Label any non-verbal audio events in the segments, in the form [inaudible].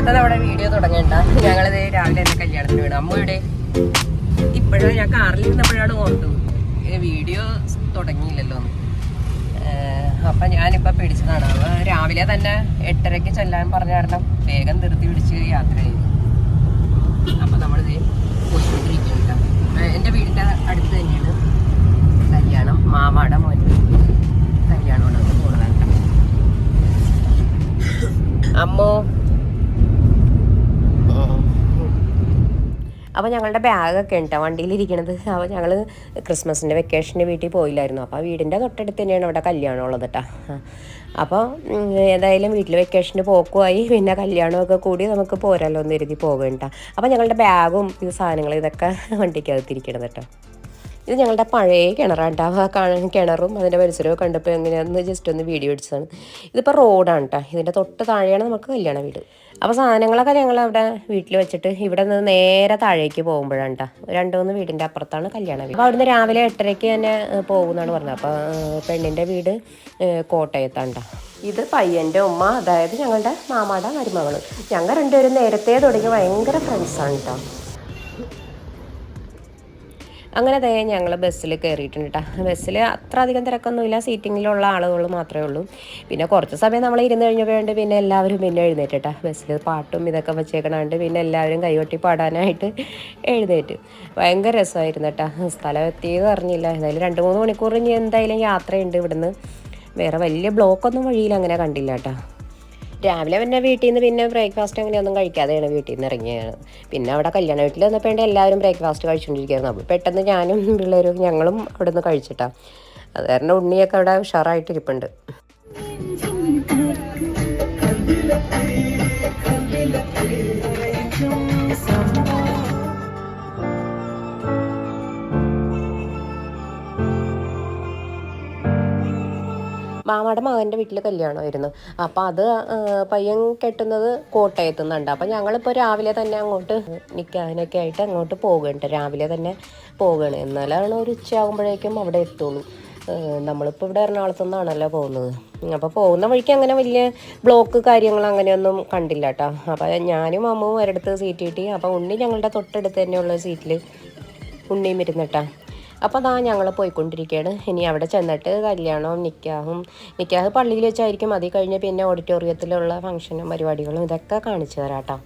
ഇന്നത്തെ നമ്മുടെ വീഡിയോ തുടങ്ങണ്ട ഞങ്ങളിത് രാവിലെ എന്റെ കല്യാണത്തിന് വീണ്. അമ്മയുടെ ഇപ്പോഴാണ് ഇപ്പോഴും ഞാൻ കാറിൽ ഇരുന്നപ്പോഴാണ് ഓർത്തു വീഡിയോ തുടങ്ങിയില്ലല്ലോ അപ്പൊ ഞാനിപ്പോ പിടിച്ചതാണ്. അപ്പൊ രാവിലെ തന്നെ എട്ടരയ്ക്ക് ചെല്ലാൻ പറഞ്ഞ കാരണം വേഗം നിർത്തി പിടിച്ച് യാത്ര ചെയ്തു. അപ്പൊ നമ്മളിത് പോയിക്കൊണ്ടിരിക്കുന്നുണ്ട് എന്റെ വീടിന്റെ അടുത്ത് തന്നെയാണ് കല്യാണം. മാമാടെ മോൻ കല്യാണമാണ് അമ്മോ അപ്പോൾ ഞങ്ങളുടെ ബാഗൊക്കെ ഉണ്ട്. വണ്ടിയിലിരിക്കണത്. അപ്പോൾ ഞങ്ങൾ ക്രിസ്മസിന്റെ വെക്കേഷന് വീട്ടിൽ പോയില്ലായിരുന്നു. അപ്പോൾ വീടിന്റെ തൊട്ടടുത്ത് തന്നെയാണ് അവിടെ കല്യാണം ഉള്ളത് കേട്ടോ അപ്പോൾ ഏതായാലും വീട്ടിൽ വെക്കേഷന് പോക്കുമായി പിന്നെ കല്യാണമൊക്കെ കൂടി നമുക്ക് പോരാലോ എന്ന് കരുതി പോകണ്ട അപ്പോൾ ഞങ്ങളുടെ ബാഗും ഇത് സാധനങ്ങളും ഇതൊക്കെ വണ്ടിക്കകത്തിരിക്കണത് കേട്ടോ ഇത് ഞങ്ങളുടെ പഴയ കിണറാണ് കേട്ടോ. ആ കാണ- കിണറും അതിന്റെ പരിസരവും കണ്ടപ്പോൾ എങ്ങനെയാണെന്ന് ജസ്റ്റ് ഒന്ന് വീഡിയോ അടിച്ചതാണ് ഇതിപ്പോൾ റോഡാണ് കേട്ടോ ഇതിന്റെ തൊട്ട് താഴെയാണ് നമുക്ക് കല്യാണ വീട്. അപ്പോൾ സാധനങ്ങളൊക്കെ ഞങ്ങൾ അവിടെ വീട്ടിൽ വെച്ചിട്ട് ഇവിടെ നിന്ന് നേരെ താഴേക്ക് പോകുമ്പോഴാണ് കേട്ടോ രണ്ട് മൂന്ന് വീടിന്റെ അപ്പുറത്താണ് കല്യാണ വീട്. അപ്പോൾ അവിടുന്ന് രാവിലെ എട്ടരയ്ക്ക് തന്നെ പോകുന്നതാണ് പറഞ്ഞത്. അപ്പോൾ പെണ്ണിന്റെ വീട് കോട്ടയത്താണ് ട്ടോ. ഇത് പയ്യന്റെ ഉമ്മ അതായത് ഞങ്ങളുടെ മാമാടെ മരുമകൾ ഞങ്ങൾ രണ്ടുപേരും നേരത്തെ തുടങ്ങി. ഭയങ്കര ഫ്രണ്ട്സാണ് കേട്ടോ അങ്ങനെ തേ ഞങ്ങൾ ബസ്സിൽ കയറിയിട്ടുണ്ട് കേട്ടോ ബസ്സിൽ അത്ര അധികം തിരക്കൊന്നുമില്ല. സീറ്റിങ്ങിലുള്ള ആളുകൾ മാത്രമേ ഉള്ളൂ. പിന്നെ കുറച്ച് സമയം നമ്മൾ ഇരുന്ന് കഴിഞ്ഞപ്പോഴുണ്ട് പിന്നെ എല്ലാവരും പിന്നെ എഴുന്നേറ്റ് ബസ്സിൽ പാട്ടും ഇതൊക്കെ വെച്ചേക്കണാണ്ട് പിന്നെ എല്ലാവരും കൈകൊട്ടി പാടാനായിട്ട് എഴുന്നേറ്റ്. ഭയങ്കര രസമായിരുന്നു കേട്ടോ സ്ഥലം എത്തിയത് അറിഞ്ഞില്ല. എന്തായാലും രണ്ട് മൂന്ന് മണിക്കൂർ ഇനി എന്തായാലും യാത്രയുണ്ട് ഇവിടുന്ന്. വേറെ വലിയ ബ്ലോക്കൊന്നും വഴിയിൽ അങ്ങനെ കണ്ടില്ല കേട്ടോ രാവിലെ പിന്നെ വീട്ടിൽ നിന്ന് പിന്നെ ബ്രേക്ക്ഫാസ്റ്റ് അങ്ങനെ അങ്ങനെയൊന്നും കഴിക്കാതെയാണ് വീട്ടിൽ നിന്ന് ഇറങ്ങിയത്. പിന്നെ അവിടെ കല്യാണ വീട്ടിൽ വന്നപ്പോൾ എല്ലാവരും ബ്രേക്ക്ഫാസ്റ്റ് കഴിച്ചുകൊണ്ടിരിക്കുകയായിരുന്നു അപ്പോൾ പെട്ടെന്ന് ഞാനും പിള്ളേരും ഞങ്ങളും അവിടെ നിന്ന് കഴിച്ചിട്ടാണ് അത് കാരണം ഉണ്ണിയൊക്കെ അവിടെ ഉഷാറായിട്ട് ഇരിപ്പുണ്ട് മാമയുടെ മകന്റെ വീട്ടിൽ കല്യാണമായിരുന്നു. അപ്പോൾ അത് പയ്യൻ കെട്ടുന്നത് കോട്ടയത്തു നിന്നുണ്ട്. അപ്പോൾ ഞങ്ങളിപ്പോൾ രാവിലെ തന്നെ അങ്ങോട്ട് നിൽക്കാനൊക്കെ ആയിട്ട് അങ്ങോട്ട് പോകുന്നുണ്ട് രാവിലെ തന്നെ പോകണം. എന്നാലാണ് ഒരു ഉച്ചയാകുമ്പോഴേക്കും അവിടെ എത്തുള്ളൂ. നമ്മളിപ്പോൾ ഇവിടെ എറണാകുളത്തു നിന്നാണല്ലോ പോകുന്നത്. അപ്പോൾ പോകുന്ന വഴിക്ക് അങ്ങനെ വലിയ ബ്ലോക്ക് കാര്യങ്ങൾ അങ്ങനെയൊന്നും കണ്ടില്ല കേട്ടോ. അപ്പോൾ ഞാനും അമ്മവും ഒരിടത്ത് സീറ്റ് കിട്ടി. അപ്പോൾ ഉണ്ണി ഞങ്ങളുടെ തൊട്ടടുത്ത് തന്നെയുള്ള സീറ്റിൽ ഉണ്ണിയും ഇരുന്നിട്ടാ അപ്പോൾ അതാ ഞങ്ങൾ പോയിക്കൊണ്ടിരിക്കുകയാണ് ഇനി അവിടെ ചെന്നിട്ട് കല്യാണവും നിക്കാഹും നിക്കാഹ് പള്ളിയിൽ വെച്ചായിരിക്കും. അത് കഴിഞ്ഞ് പിന്നെ ഓഡിറ്റോറിയത്തിലുള്ള ഫംഗ്ഷനും പരിപാടികളും ഇതൊക്കെ കാണിച്ചു തരാം കേട്ടോ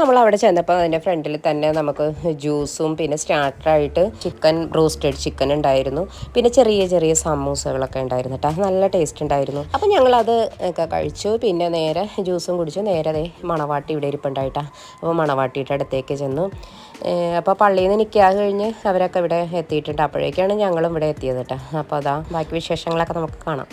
നമ്മൾ അവിടെ ചെന്നപ്പോൾ അതിന്റെ ഫ്രണ്ടിൽ തന്നെ നമുക്ക് ജ്യൂസും പിന്നെ സ്റ്റാർട്ടറായിട്ട് ചിക്കൻ റോസ്റ്റഡ് ചിക്കൻ ഉണ്ടായിരുന്നു. പിന്നെ ചെറിയ ചെറിയ സമൂസകളൊക്കെ ഉണ്ടായിരുന്നു കേട്ടോ നല്ല ടേസ്റ്റ് ഉണ്ടായിരുന്നു. അപ്പോൾ ഞങ്ങളത് ഒക്കെ കഴിച്ചു. പിന്നെ നേരെ ജ്യൂസും കുടിച്ചു. നേരെ ദേ മണവാട്ടി ഇവിടെ ഇരിപ്പുണ്ടായിട്ടാ. അപ്പോൾ മണവാട്ടിയുടെ അടുത്തേക്ക് ചെന്നു. അപ്പോൾ പള്ളിയിൽ നിന്ന് നിൽക്കാതെ കഴിഞ്ഞ് അവരൊക്കെ ഇവിടെ എത്തിയിട്ടുണ്ട്. അപ്പോഴേക്കാണ് ഞങ്ങളും ഇവിടെ എത്തിയത് കേട്ടോ അപ്പോൾ അതാ ബാക്കി വിശേഷങ്ങളൊക്കെ നമുക്ക് കാണാം.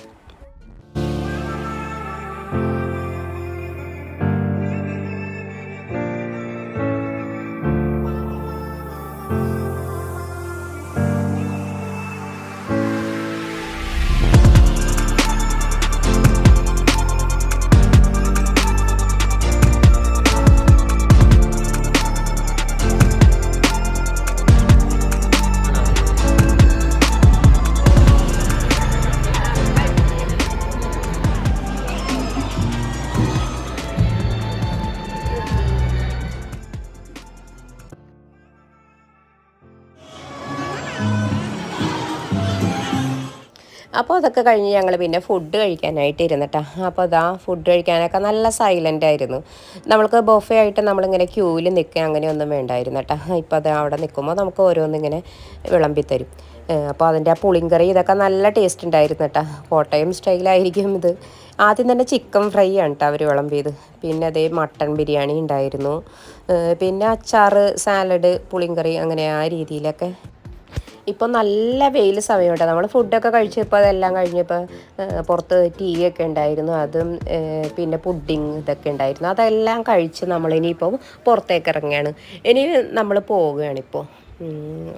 അപ്പോൾ അതൊക്കെ കഴിഞ്ഞ് ഞങ്ങൾ പിന്നെ ഫുഡ് കഴിക്കാനായിട്ട് ഇരുന്നിട്ടാ. അപ്പോൾ അതാ ഫുഡ് കഴിക്കാനൊക്കെ നല്ല സൈലന്റ് ആയിരുന്നു. നമ്മൾക്ക് ബൊഫേ ആയിട്ട് നമ്മളിങ്ങനെ ക്യൂവിൽ നിൽക്കുക അങ്ങനെയൊന്നും വേണ്ടായിരുന്നു കേട്ടോ. ഇപ്പോൾ അത് അവിടെ നിൽക്കുമ്പോൾ നമുക്ക് ഓരോന്നിങ്ങനെ വിളമ്പി തരും. ഏഹ് അപ്പോൾ അതിന്റെ ആ പുളിങ്കറി ഇതൊക്കെ നല്ല ടേസ്റ്റ് ഉണ്ടായിരുന്നു കേട്ടോ. കോട്ടയം സ്റ്റൈലായിരിക്കും ഇത്. ആദ്യം തന്നെ ചിക്കൻ ഫ്രൈ ആണ് കേട്ടോ അവർ വിളമ്പിയത്. പിന്നെ അതേ മട്ടൺ ബിരിയാണി ഉണ്ടായിരുന്നു. പിന്നെ അച്ചാറ് സാലഡ് പുളിങ്കറി അങ്ങനെ ആ രീതിയിലൊക്കെ ഇപ്പോൾ നല്ല വെയിൽ സമയമുണ്ട്. നമ്മൾ ഫുഡൊക്കെ കഴിച്ചപ്പോൾ അതെല്ലാം കഴിഞ്ഞപ്പോൾ പുറത്ത് ടീ ഒക്കെ ഉണ്ടായിരുന്നു. അതും പിന്നെ പുഡിങ് ഇതൊക്കെ ഉണ്ടായിരുന്നു. അതെല്ലാം കഴിച്ച് നമ്മളിനിയിപ്പോൾ പുറത്തേക്ക് ഇറങ്ങുകയാണ്. ഇനി നമ്മൾ പോവുകയാണ് ഇപ്പോൾ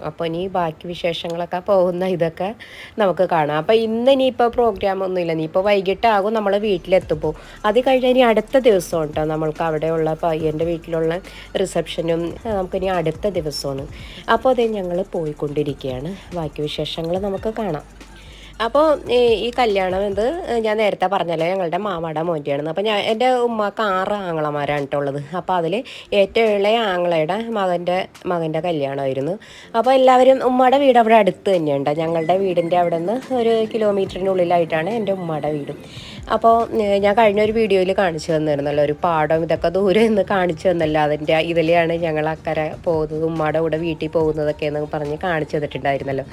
അപ്പോൾ ഇനി ബാക്കി വിശേഷങ്ങളൊക്കെ പോകുന്ന ഇതൊക്കെ നമുക്ക് കാണാം. അപ്പോൾ ഇന്ന് ഇനിയിപ്പോൾ പ്രോഗ്രാം ഒന്നുമില്ല. നീ ഇപ്പോൾ വൈകിട്ടാകും നമ്മൾ വീട്ടിലെത്തുമ്പോൾ. അത് കഴിഞ്ഞാൽ ഇനി അടുത്ത ദിവസം ഉണ്ടോ? നമ്മൾക്ക് അവിടെയുള്ള പയ്യന്റെ വീട്ടിലുള്ള റിസപ്ഷനും നമുക്കിനി അടുത്ത ദിവസമാണ്. അപ്പോൾ അതേ ഞങ്ങൾ പോയിക്കൊണ്ടിരിക്കുകയാണ്. ബാക്കി വിശേഷങ്ങൾ നമുക്ക് കാണാം. അപ്പോൾ ഈ കല്യാണം ഇത് ഞാൻ നേരത്തെ പറഞ്ഞല്ലോ ഞങ്ങളുടെ മാമാടെ മോന്റെയാണെന്ന് അപ്പോൾ ഞാൻ എന്റെ ഉമ്മക്ക് ആറ് ആങ്ങളമാരാണ് അപ്പോൾ അതിൽ ഏറ്റവും ഇളയ ആങ്ങളയുടെ മകന്റെ മകന്റെ കല്യാണമായിരുന്നു. അപ്പോൾ എല്ലാവരും ഉമ്മയുടെ വീട് അവിടെ അടുത്ത് തന്നെയുണ്ട്. ഞങ്ങളുടെ വീടിന്റെ അവിടെ നിന്ന് ഒരു കിലോമീറ്ററിനുള്ളിലായിട്ടാണ് എന്റെ ഉമ്മയുടെ വീടും. അപ്പോൾ ഞാൻ കഴിഞ്ഞ ഒരു വീഡിയോയിൽ കാണിച്ചു തന്നിരുന്നല്ലോ ഒരു പാടം ഇതൊക്കെ ദൂരെ നിന്ന് കാണിച്ചു തന്നല്ലോ അതിന്റെ ഇതിലെയാണ് ഞങ്ങൾ അക്കരെ പോകുന്നത് ഉമ്മയുടെ കൂടെ വീട്ടിൽ പോകുന്നതൊക്കെ എന്ന് പറഞ്ഞ് കാണിച്ചു തന്നിട്ടുണ്ടായിരുന്നല്ലോ.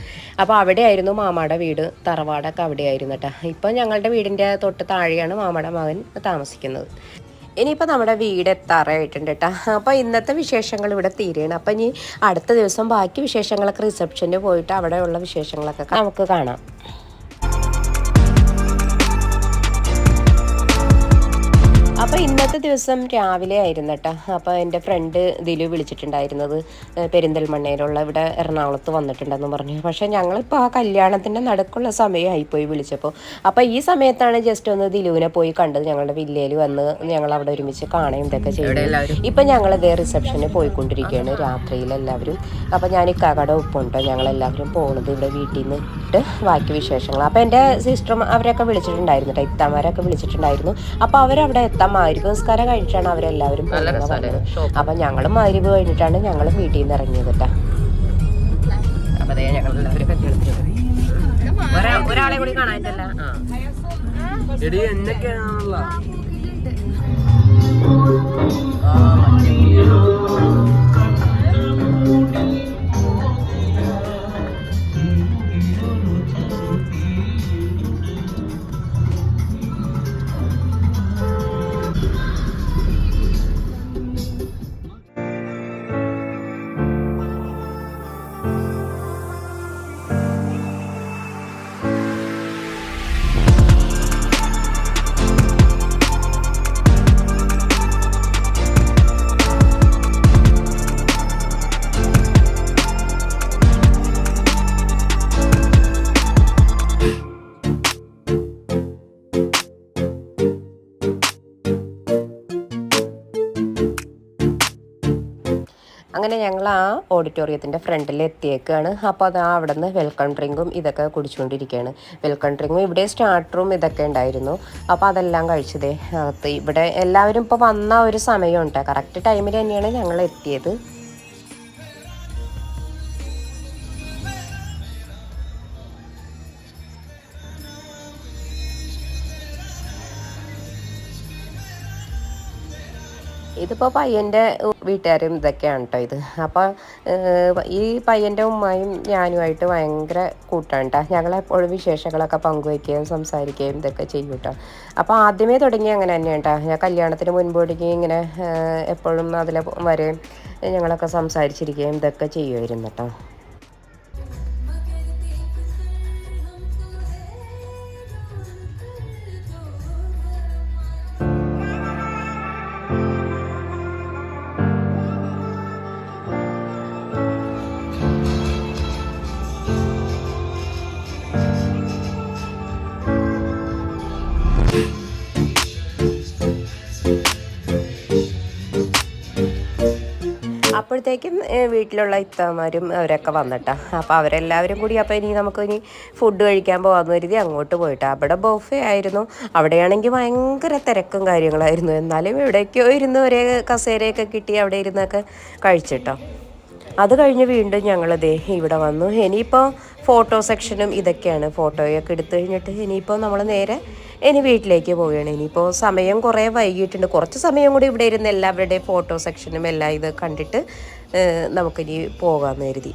അപ്പോൾ അവിടെയായിരുന്നു മാമയുടെ വീട് തറവാടൊക്കെ അവിടെയായിരുന്നു കേട്ടോ ഇപ്പോൾ ഞങ്ങളുടെ വീടിന്റെ തൊട്ട് താഴെയാണ് മാമയുടെ മകൻ താമസിക്കുന്നത്. ഇനിയിപ്പോൾ നമ്മുടെ വീട് എത്താറായിട്ടുണ്ട് കേട്ടോ അപ്പോൾ ഇന്നത്തെ വിശേഷങ്ങൾ ഇവിടെ തീരുകയാണ് അപ്പോൾ ഇനി അടുത്ത ദിവസം ബാക്കി വിശേഷങ്ങളൊക്കെ റിസപ്ഷന് പോയിട്ട് അവിടെയുള്ള വിശേഷങ്ങളൊക്കെ നമുക്ക് കാണാം. ഇന്നത്തെ ദിവസം രാവിലെ ആയിരുന്നു കേട്ടോ അപ്പോൾ എന്റെ ഫ്രണ്ട് ദിലു വിളിച്ചിട്ടുണ്ടായിരുന്നത് പെരിന്തൽമണ്ണയിലുള്ള ഇവിടെ എറണാകുളത്ത് വന്നിട്ടുണ്ടെന്ന് പറഞ്ഞു. പക്ഷേ ഞങ്ങളിപ്പോൾ ആ കല്യാണത്തിന്റെ നടക്കുള്ള സമയമായിപ്പോയി വിളിച്ചപ്പോൾ അപ്പോൾ ഈ സമയത്താണ് ജസ്റ്റ് ഒന്ന് ദിലുവിനെ പോയി കണ്ടത്. ഞങ്ങളുടെ വില്ലയിൽ വന്ന് ഞങ്ങൾ അവിടെ ഒരുമിച്ച് കാണുകയും ഇതൊക്കെ ചെയ്യുന്നത് ഇപ്പം ഞങ്ങൾ ഇതേ റിസപ്ഷന് പോയിക്കൊണ്ടിരിക്കുകയാണ് രാത്രിയിൽ എല്ലാവരും. അപ്പോൾ ഞാൻ ഇക്കാക്കടെ ഒപ്പുണ്ടോ ഞങ്ങളെല്ലാവരും പോകുന്നത് ഇവിടെ വീട്ടിൽ നിന്ന് ഇട്ട് ബാക്കി വിശേഷങ്ങൾ അപ്പോൾ എന്റെ സിസ്റ്ററും അവരൊക്കെ വിളിച്ചിട്ടുണ്ടായിരുന്നു കേട്ടോ ഇത്താമാരൊക്കെ വിളിച്ചിട്ടുണ്ടായിരുന്നു. അപ്പോൾ അവരവിടെ എത്താൻ മാരിബ് നിസ്കാരം കഴിഞ്ഞിട്ടാണ് അവരെല്ലാവരും പോകുന്നത്. അപ്പം ഞങ്ങളും മാരിബ് കഴിഞ്ഞിട്ടാണ് ഞങ്ങളും വീട്ടിൽ നിന്ന് ഇറങ്ങിയത് കേട്ടോ അതേ ഒരാളെ കൂടി കാണാനിട്ടല്ല. എടി എന്നൊക്കെയാണല്ലോ അങ്ങനെ ഞങ്ങൾ ആ ഓഡിറ്റോറിയത്തിന്റെ ഫ്രണ്ടിൽ എത്തിയേക്കാണ്. അപ്പോൾ അത് അവിടെ നിന്ന് വെൽക്കം ഡ്രിങ്കും ഇതൊക്കെ കുടിച്ചുകൊണ്ടിരിക്കുകയാണ് വെൽക്കം ഡ്രിങ്കും ഇവിടെ സ്റ്റാർട്ടറും ഇതൊക്കെ ഉണ്ടായിരുന്നു. അപ്പോൾ അതെല്ലാം കഴിച്ചതേ ഇവിടെ എല്ലാവരും ഇപ്പോൾ വന്ന ഒരു സമയമുണ്ട്. കറക്റ്റ് ടൈമിൽ തന്നെയാണ് ഞങ്ങൾ എത്തിയത്. ഇതിപ്പോൾ പയ്യന്റെ വീട്ടുകാരും ഇതൊക്കെയാണ് കേട്ടോ ഇത്. അപ്പോൾ ഈ പയ്യന്റെ ഉമ്മയും ഞാനുമായിട്ട് ഭയങ്കര കൂട്ടാണ് കേട്ടോ ഞങ്ങളെപ്പോഴും വിശേഷങ്ങളൊക്കെ പങ്കുവയ്ക്കുകയും സംസാരിക്കുകയും ഇതൊക്കെ ചെയ്യും കേട്ടോ അപ്പോൾ ആദ്യമേ തുടങ്ങി അങ്ങനെ തന്നെയാണ് കേട്ടോ ഞാൻ കല്യാണത്തിന് മുൻപ് ഇങ്ങനെ എപ്പോഴും അതിലെ വരെയും ഞങ്ങളൊക്കെ സംസാരിച്ചിരിക്കുകയും ഇതൊക്കെ ചെയ്യുമായിരുന്നു കേട്ടോ അപ്പോഴത്തേക്കും വീട്ടിലുള്ള ഇത്തമാരും അവരൊക്കെ വന്നിട്ടാ. അപ്പോൾ അവരെല്ലാവരും കൂടി അപ്പോൾ ഇനി നമുക്ക് ഇനി ഫുഡ് കഴിക്കാൻ പോകാമെന്ന് കരുതി അങ്ങോട്ട് പോയിട്ടാ. അവിടെ ബോഫേ ആയിരുന്നു. അവിടെയാണെങ്കിൽ ഭയങ്കര തിരക്കും കാര്യങ്ങളായിരുന്നു. എന്നാലും എവിടേക്കോ ഇരുന്ന് ഒരേ കസേരയൊക്കെ കിട്ടി അവിടെ ഇരുന്നൊക്കെ കഴിച്ചിട്ടോ. അത് കഴിഞ്ഞ് വീണ്ടും ഞങ്ങൾ ദേ ഇവിടെ വന്നു. ഇനിയിപ്പോൾ ഫോട്ടോ സെക്ഷനും ഇതൊക്കെയാണ്. ഫോട്ടോയൊക്കെ എടുത്തു കഴിഞ്ഞിട്ട് ഇനിയിപ്പോൾ നമ്മൾ നേരെ ഇനി വീട്ടിലേക്ക് പോവുകയാണ്. ഇനിയിപ്പോൾ സമയം കുറേ വൈകിട്ടുണ്ട് കുറച്ച് സമയം കൂടി ഇവിടെ ഇരുന്ന് എല്ലാവരുടെയും ഫോട്ടോ സെക്ഷനും എല്ലാം ഇത് കണ്ടിട്ട് നമുക്കിനി പോകാമെന്ന് കരുതി.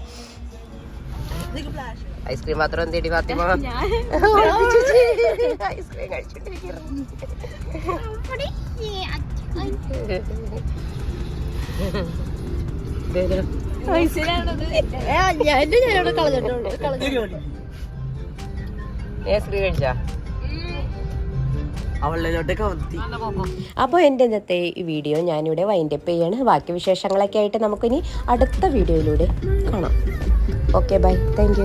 ഐസ്ക്രീം മാത്രം എന്തേടി ഫാത്തിമ? [laughs] ഐസ്ക്രീം കഴിച്ചിട്ടിരിക്കുന്നു. ഐസ്ക്രീം കഴിച്ചാ? അപ്പോൾ എന്റെ ഇന്നത്തെ ഈ വീഡിയോ ഞാനിവിടെ വൈൻഡപ്പ് ചെയ്യാണ്. ബാക്കി വിശേഷങ്ങളൊക്കെ ആയിട്ട് നമുക്കിനി അടുത്ത വീഡിയോയിലൂടെ കാണാം. Okay bye thank